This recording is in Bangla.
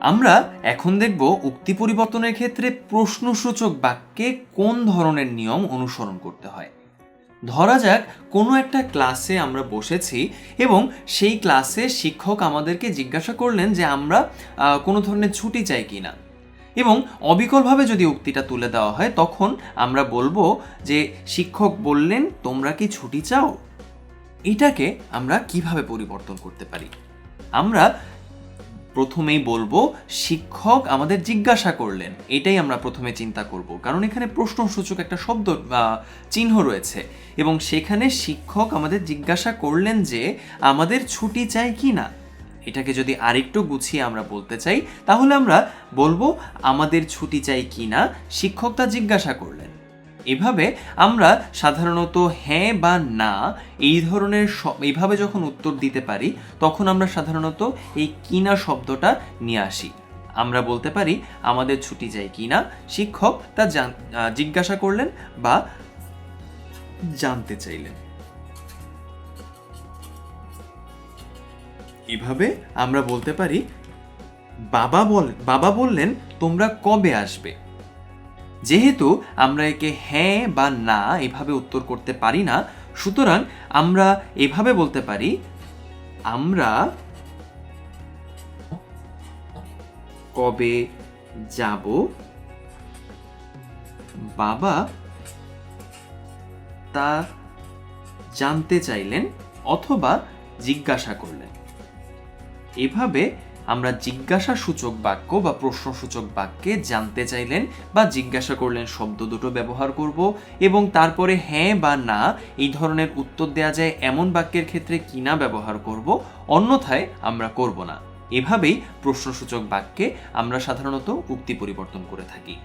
আমরা এখন দেখব উক্তি পরিবর্তনের ক্ষেত্রে প্রশ্নসূচক বাক্যে কোন ধরনের নিয়ম অনুসরণ করতে হয়। ধরা যাক, কোনো একটা ক্লাসে আমরা বসেছি এবং সেই ক্লাসে শিক্ষক আমাদেরকে জিজ্ঞাসা করলেন যে আমরা কোনো ধরনের ছুটি চাই কি না। এবং অবিকলভাবে যদি উক্তিটা তুলে দেওয়া হয়, তখন আমরা বলব যে, শিক্ষক বললেন, তোমরা কি ছুটি চাও? এটাকে আমরা কীভাবে পরিবর্তন করতে পারি? আমরা প্রথমেই বলব, শিক্ষক আমাদের জিজ্ঞাসা করলেন। এটাই আমরা প্রথমে চিন্তা করব। কারণ এখানে প্রশ্নসূচক একটা শব্দ চিহ্ন রয়েছে। এবং সেখানে শিক্ষক আমাদের জিজ্ঞাসা করলেন যে, আমাদের ছুটি চাই কি না? এটাকে যদি আরেকটু গুছিয়ে আমরা বলতে চাই, তাহলে আমরা বলব, আমাদের ছুটি চাই কি না? শিক্ষক তা জিজ্ঞাসা করলেন। এভাবে আমরা সাধারণত হ্যাঁ বা না এই ধরনের এইভাবে যখন উত্তর দিতে পারি, তখন আমরা সাধারণত এই কিনা শব্দটা নিয়ে আসি। আমরা বলতে পারি, আমাদের ছুটি চাই কিনা? শিক্ষক তা জিজ্ঞাসা করলেন বা জানতে চাইলেন। এভাবে আমরা বলতে পারি, বাবা বল, বাবা বললেন তোমরা কবে আসবে? যেহেতু আমরা একে হ্যাঁ বা না এভাবে উত্তর করতে পারি না, সুতরাং আমরা এভাবে বলতে পারি, আমরা কবে যাব? বাবা তা জানতে চাইলেন অথবা জিজ্ঞাসা করলেন। এভাবে আমরা জিজ্ঞাসা সূচক বাক্য বা প্রশ্নসূচক বাক্যে জানতে চাইলেন বা জিজ্ঞাসা করলেন শব্দ দুটো ব্যবহার করব এবং তারপরে হ্যাঁ বা না এই ধরনের উত্তর দেওয়া যায় এমন বাক্যের ক্ষেত্রে কিনা ব্যবহার করব, অন্যথায় আমরা করব না। এভাবেই প্রশ্নসূচক বাক্যে আমরা সাধারণত উক্তি পরিবর্তন করে থাকি।